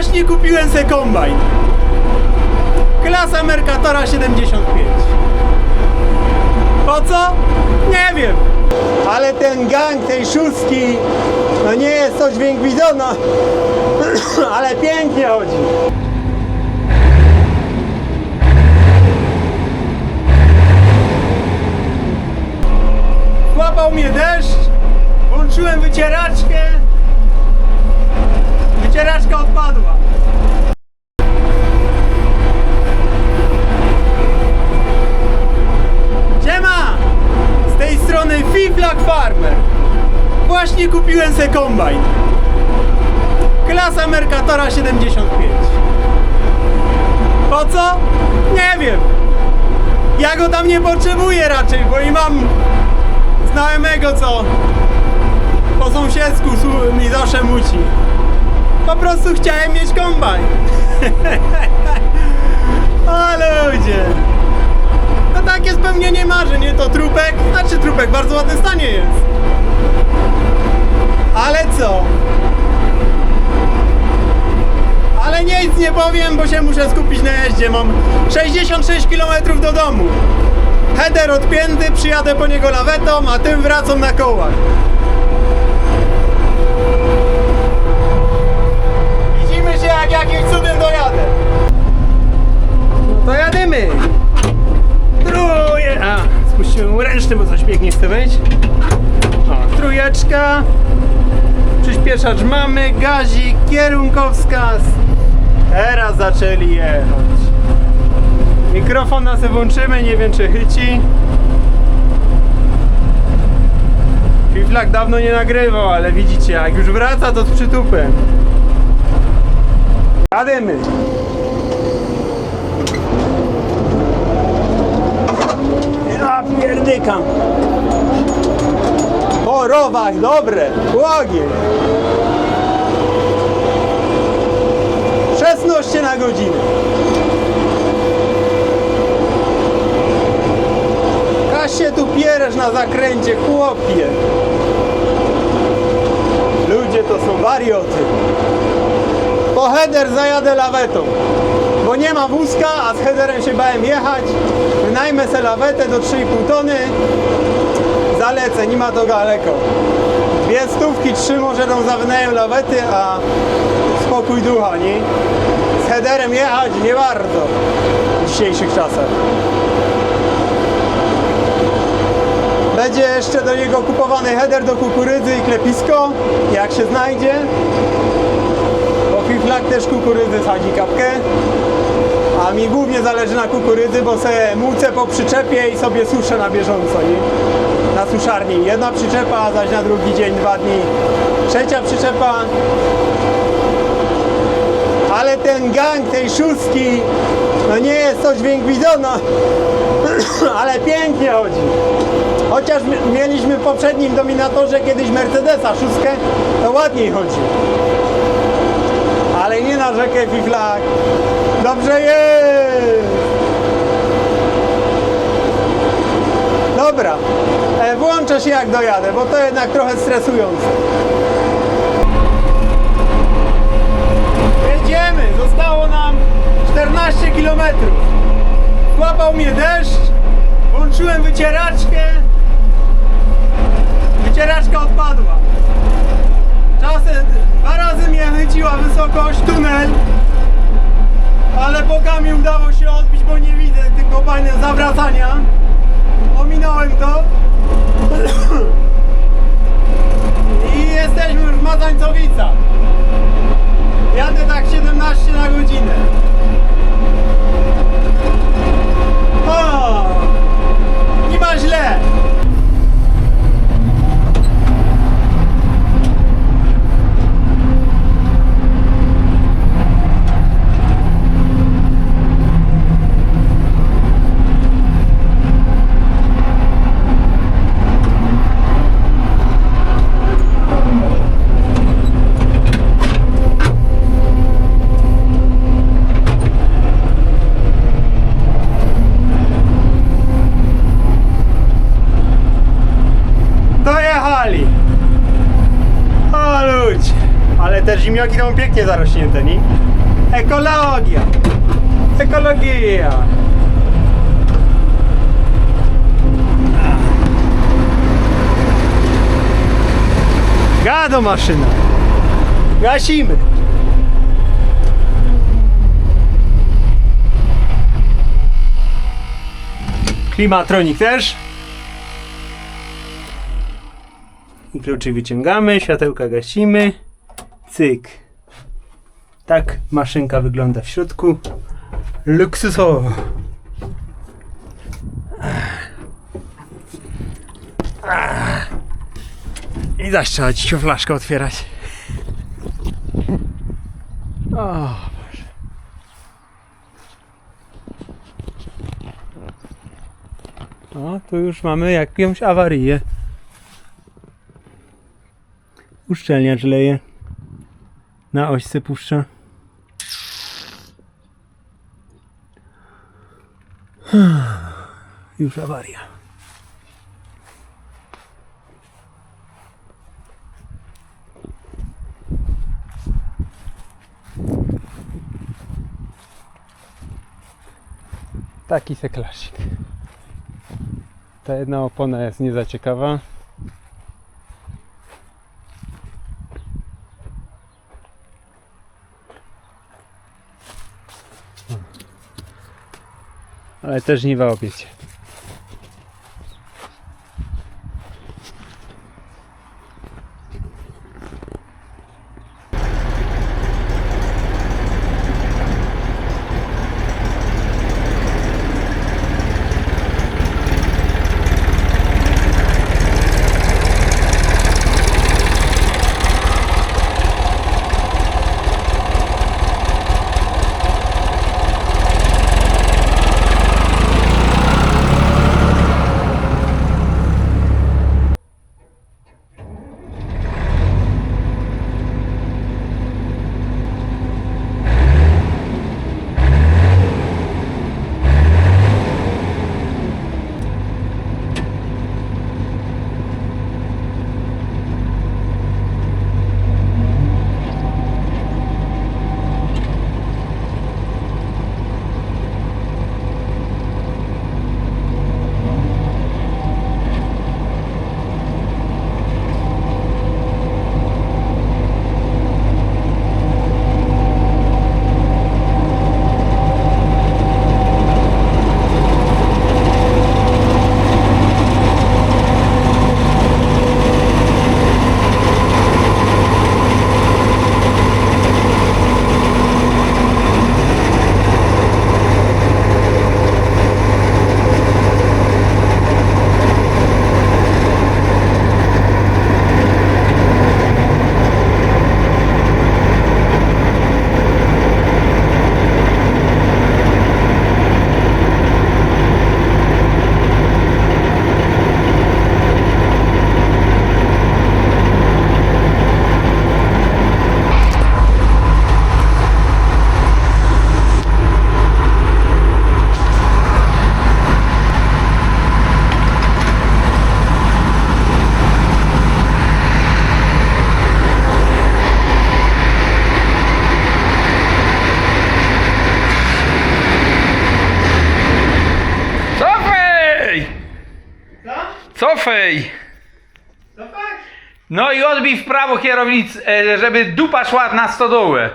Właśnie kupiłem se kombajn. Klasa Mercatora 75. Po co? Nie wiem. Ale ten gang tej szóstki, no nie jest coś więźwidzona, ale pięknie chodzi. Złapał mnie deszcz, włączyłem wycieraczkę, wycieraczka odpadła. Siema! Z tej strony Fiflak Farmer. Właśnie kupiłem se kombajn. Klasa Mercatora 75. Po co? Nie wiem. Ja go tam nie potrzebuję raczej, bo i mam znajomego, co po sąsiedzku mi zawsze muci. Po prostu chciałem mieć kombajn. Ale ludzie. No takie spełnienie marzeń, nie? To trupek, znaczy trupek bardzo ładnym stanie jest. Ale co? Ale nic nie powiem, bo się muszę skupić na jeździe. Mam 66 km do domu. Header odpięty, przyjadę po niego lawetą, a tym wracam na kołach. Widzimy się jak jakimś cudem dojadę. No to jadymy. Truje... A, spuściłem ręczny, bo coś pięknie chce być. O, trójeczka. Przyspieszacz mamy, gazik, kierunkowskaz. Teraz zaczęli jechać. Mikrofon na włączymy, nie wiem czy chyci. Fiflak dawno nie nagrywał, ale widzicie, jak już wraca to z przytupem. Jadymy. Ja pierdykam. O, rowach, dobre. Łogie. 16 na godzinę. Kaś się tu pieresz na zakręcie, chłopie. Ludzie to są warioty. Po header zajadę lawetą. Bo nie ma wózka, a z headerem się bałem jechać. Wynajmę se lawetę do 3,5 tony. Zalecę, nie ma to daleko. Dwie stówki, trzy może tą za wynajem lawety, a spokój ducha, nie? Z headerem jechać nie warto w dzisiejszych czasach. Będzie jeszcze do niego kupowany header do kukurydzy i klepisko, jak się znajdzie. Fiflak też kukurydzy sadzi kapkę. A mi głównie zależy na kukurydzy, bo se mucę po przyczepie i sobie suszę na bieżąco? Na suszarni. Jedna przyczepa, zaś na drugi dzień, dwa dni. Trzecia przyczepa. Ale ten gang tej szóstki, no nie jest coś więźwidzona, ale pięknie chodzi. Chociaż mi- mieliśmy w poprzednim dominatorze kiedyś Mercedesa szóstkę, to ładniej chodzi. Ale nie na rzekę Fiflak. Dobrze jest! Dobra, e, włączę się jak dojadę, bo to jednak trochę stresujące. Jedziemy, zostało nam 14 km. Złapał mnie deszcz, włączyłem wycieraczkę. Wycieraczka odpadła. Czasem razy mnie chyciła wysokość, tunel. Ale bokami udało się odbić, bo nie widzę tylko fajne zawracania. Ominąłem to. I jesteśmy w Mazańcowicach. Ziemniaki są pięknie zarośnięte, nie? Ekologia! Ekologia! Gado maszyna! Gasimy! Klimatronik też. I kluczy wyciągamy, światełka gasimy. Cyk. Tak maszynka wygląda w środku. Luksusowo. I zaś trzeba ci flaszkę otwierać. O Boże. Tu już mamy jakąś awarię. Uszczelniacz leje. Na ośce puszcza. Już awaria. Taki se klasik. Ta jedna opona jest nie Ale też żniwa obiecie. Cofej! No i odbij w prawo kierownicę, e, żeby dupa szła na stodołę.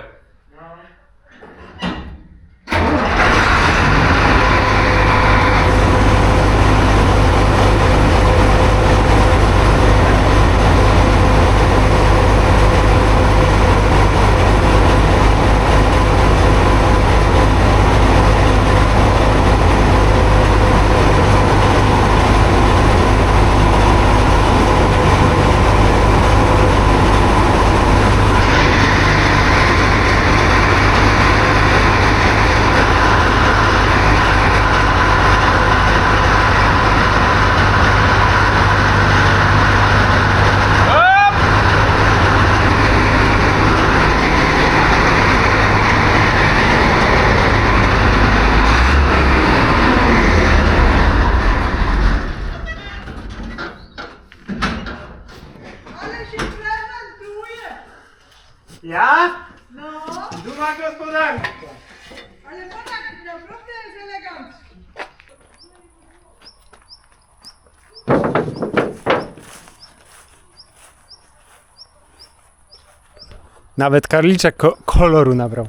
Nawet karliczek ko- koloru nabrał.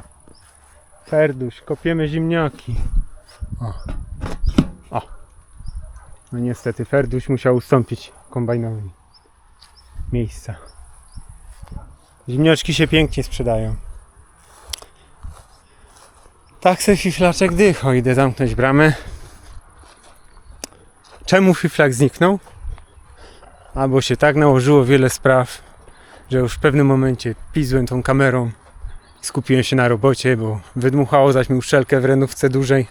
Ferduś, kopiemy ziemniaki. O. O. No niestety, Ferduś musiał ustąpić kombajnowi miejsca. Ziemniaczki się pięknie sprzedają. Tak se fiflaczek dycho. Idę zamknąć bramę. Czemu fiflak zniknął? Albo się tak nałożyło wiele spraw, że już w pewnym momencie pizłem tą kamerą skupiłem się na robocie, bo wydmuchało zaś mi uszczelkę w renówce dużej.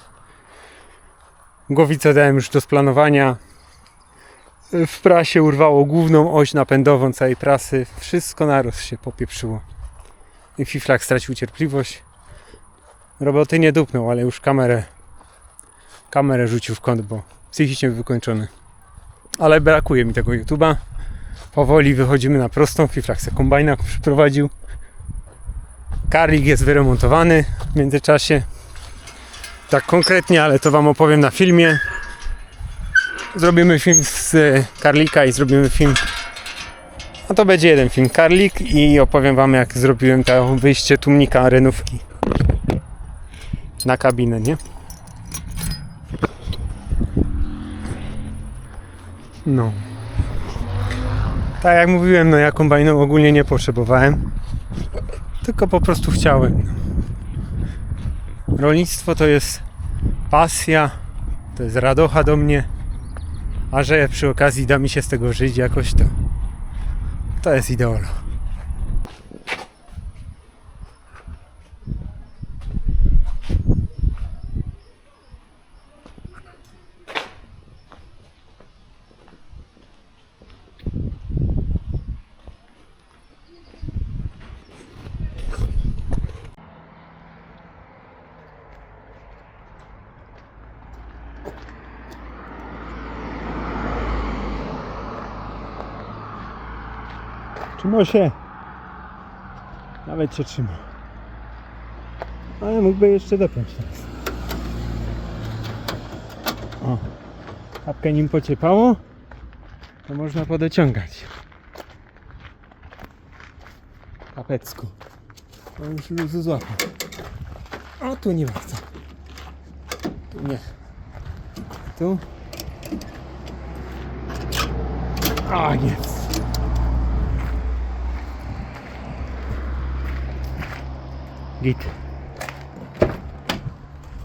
Głowicę dałem już do splanowania. W prasie urwało główną oś napędową całej prasy. Wszystko naraz się popieprzyło. I Fiflak stracił cierpliwość. Roboty nie dupnął, ale już kamerę kamerę rzucił w kąt, bo psychicznie wykończony. Ale brakuje mi tego YouTube'a. Powoli wychodzimy na prostą. Fiflak se kombajna przyprowadził. Karlik jest wyremontowany w międzyczasie. Tak konkretnie, ale to Wam opowiem na filmie. Zrobimy film z Karlika i zrobimy film. No to będzie jeden film Karlik i opowiem Wam jak zrobiłem to wyjście tłumnika renówki na kabinę, nie? No. Tak jak mówiłem, no ja kombajnu ogólnie nie potrzebowałem. Tylko po prostu chciałem. Rolnictwo to jest pasja, to jest radocha do mnie. A że przy okazji da mi się z tego żyć jakoś to to jest ideolo. Trzyma się. Nawet się trzyma. Ale mógłby jeszcze dopiąć teraz. O. Kapkę nim pociepało. To można podociągać. Kapecku. To już luzu złapał. O, tu nie bardzo. Tu nie. Tu. A, jest. Git.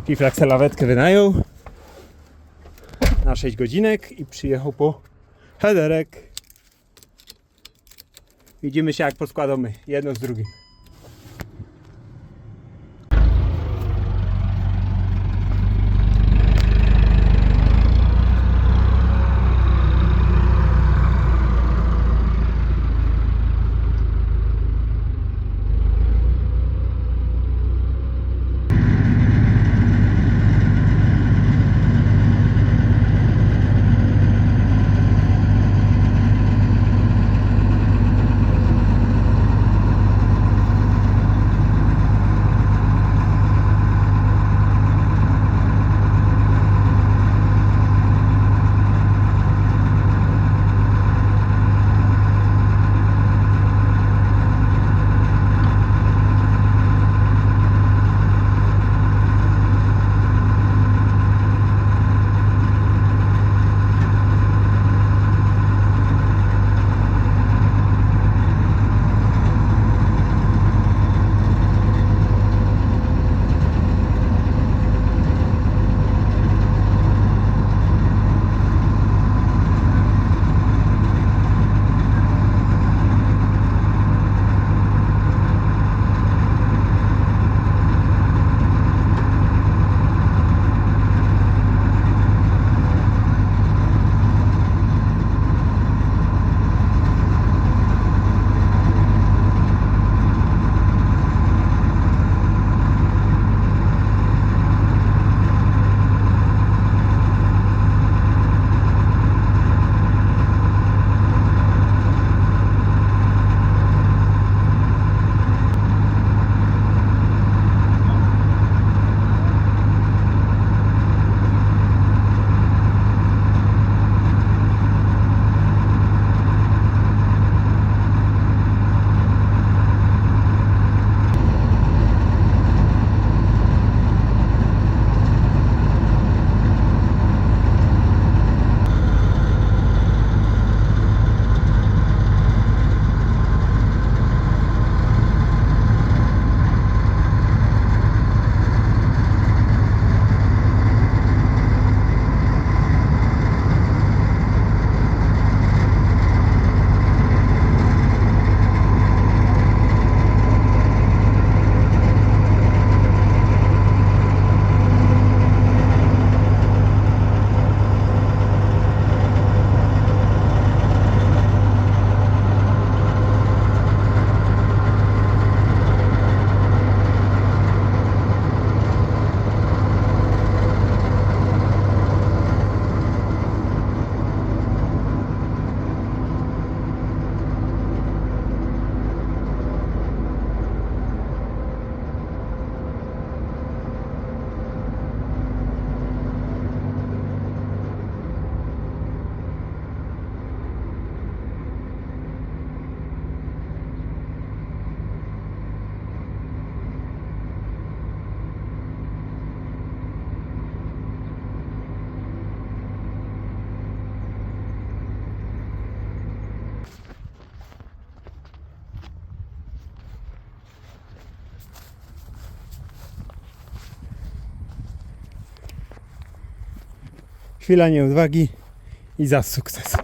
Fiflak se lawetkę wynajął na 6 godzinek i przyjechał po headerek. Widzimy się jak poskładamy jedno z drugim. Chwila nieodwagi i za sukces.